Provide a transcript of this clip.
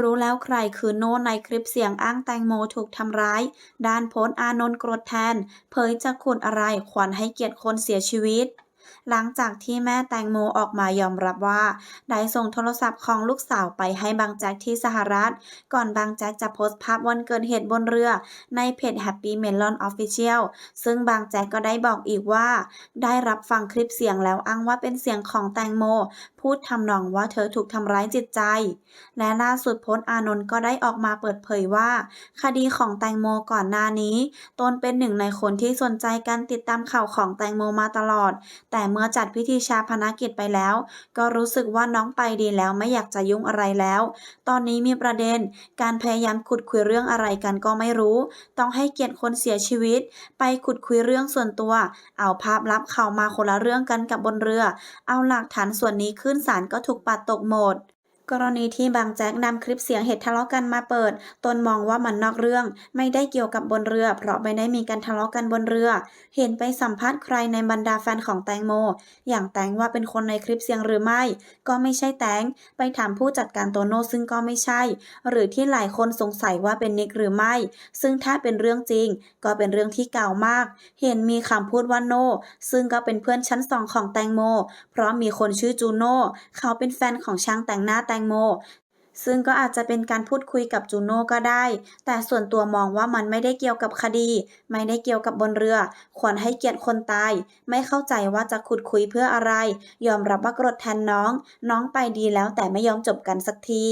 รู้แล้วใครคือโน่ในคลิปเสียงอ้างแตงโมถูกทำร้าย ด้านโพส์อานนท์โกรธแทน เผยจะขุดอะไรขวัญให้เกียรติคนเสียชีวิต หลังจากที่แม่แตงโมออกมายอมรับว่า ได้ส่งโทรศัพท์ของลูกสาวไปให้บางแจ็คที่สหรัฐ ก่อนบางแจ็คจะโพสต์ภาพวันเกิดเหตุบนเรือในเพจ Happy Melon Official ซึ่งบางแจ็คก็ได้บอกอีกว่า ได้รับฟังคลิปเสียงแล้วอ้างว่าเป็นเสียงของแตงโม พูดทำนองว่าเธอถูกทำร้ายจิตใจ และล่าสุดพจน์อานนท์ก็ได้ออกมาเปิดเผยว่า คดีของแตงโมก่อนหน้านี้ตนเป็นหนึ่งในคนที่สนใจการติดตามข่าวของแตงโมมาตลอดแต่เมื่อจัดพิธีชาพนกิจไปแล้ว ก็รู้สึกว่าน้องไปดีแล้วไม่อยากจะยุ่งอะไรแล้ว ตอนนี้มีประเด็น การพยายามขุดคุยเรื่องอะไรกันก็ไม่รู้ ต้องให้เกียรติคนเสียชีวิต ไปขุดคุยเรื่องส่วนตัว เอาภาพลับเขามาคนละเรื่องกันกับบนเรือ เอาหลักฐานส่วนนี้ขึ้นศาลก็ถูกปัดตกหมด กรณีที่บางแจ็คนำคลิปเสียงเหตุทะเลาะกันมาเปิด ตนมองว่ามันนอกเรื่อง ไม่ได้เกี่ยวกับบนเรือ เพราะไม่ได้มีการทะเลาะกันบนเรือ เห็นไปสัมภาษณ์ใครในบรรดาแฟนของแตงโม อย่างแตงว่าเป็นคนในคลิปเสียงหรือไม่ ก็ไม่ใช่แตง ไปถามผู้จัดการโตโน่ซึ่งก็ไม่ใช่ หรือที่หลายคนสงสัยว่าเป็นนิกหรือไม่ ซึ่งถ้าเป็นเรื่องจริง ก็เป็นเรื่องที่เก่ามาก เห็นมีคำพูดว่าโน่ซึ่งก็เป็นเพื่อนชั้นสองของแตงโม เพราะมีคนชื่อจูโน่เขาเป็นแฟนของช่างแต่งหน้าแตงโม ซึ่งก็อาจจะเป็นการพูดคุยกับจูโน่ก็ได้ แต่ส่วนตัวมองว่ามันไม่ได้เกี่ยวกับคดี ไม่ได้เกี่ยวกับบนเรือ ควรให้เกียรติคนตาย ไม่เข้าใจว่าจะขุดคุยเพื่ออะไร ยอมรับว่ากรดแทนน้อง น้องไปดีแล้วแต่ไม่ยอมจบกันสักที